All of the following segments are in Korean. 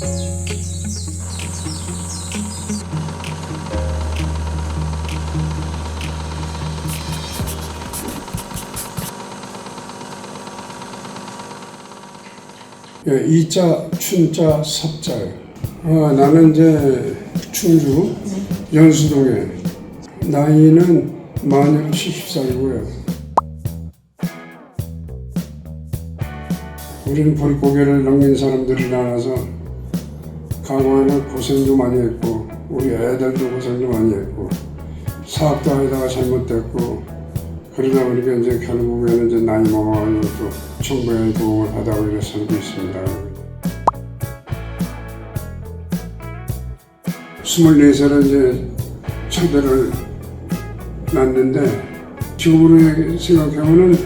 예, 이자, 춘자, 섭자. 아, 어, 나는 이제 충주 네. 연수동에 나이는 만으로 70살이고요. 우리는 불고개를 넘긴 사람들이 많아서 과거에는 고생도 많이 했고 우리 애들도 고생도 많이 했고 사업도 하다가 잘못됐고 그러다 보니까 이제 결국에는 이제 나이 먹어가지고 또 정부의 도움을 받아고 이래 살고 있습니다. 24살에 이제 처대를 낳는데 지금으로 생각해보면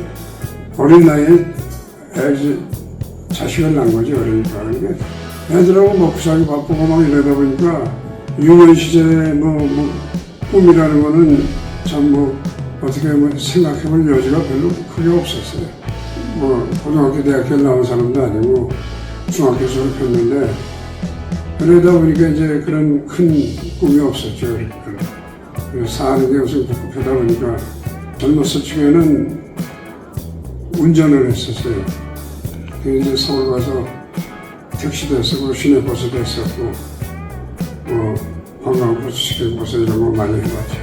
어린 나이에 애 자식을 낳은 거지 어리니까 그러니까 애들하고 먹고 살기 바쁘고 막 이러다 보니까 유년 시절에 뭐, 뭐 꿈이라는 거는 참 뭐 어떻게 보면 생각해볼 여지가 별로 크게 없었어요. 뭐 고등학교 대학교 나온 사람도 아니고 중학교 졸업했는데 그러다 보니까 이제 그런 큰 꿈이 없었죠. 사는 게 우선 급급하다 보니까 젊었을 적에는 운전을 했었어요. 그래서 이제 서울 가서 택시도 했었고 시내 버스도 했었고 뭐 관광버스 시내 버스 이런 거 많이 해봤죠.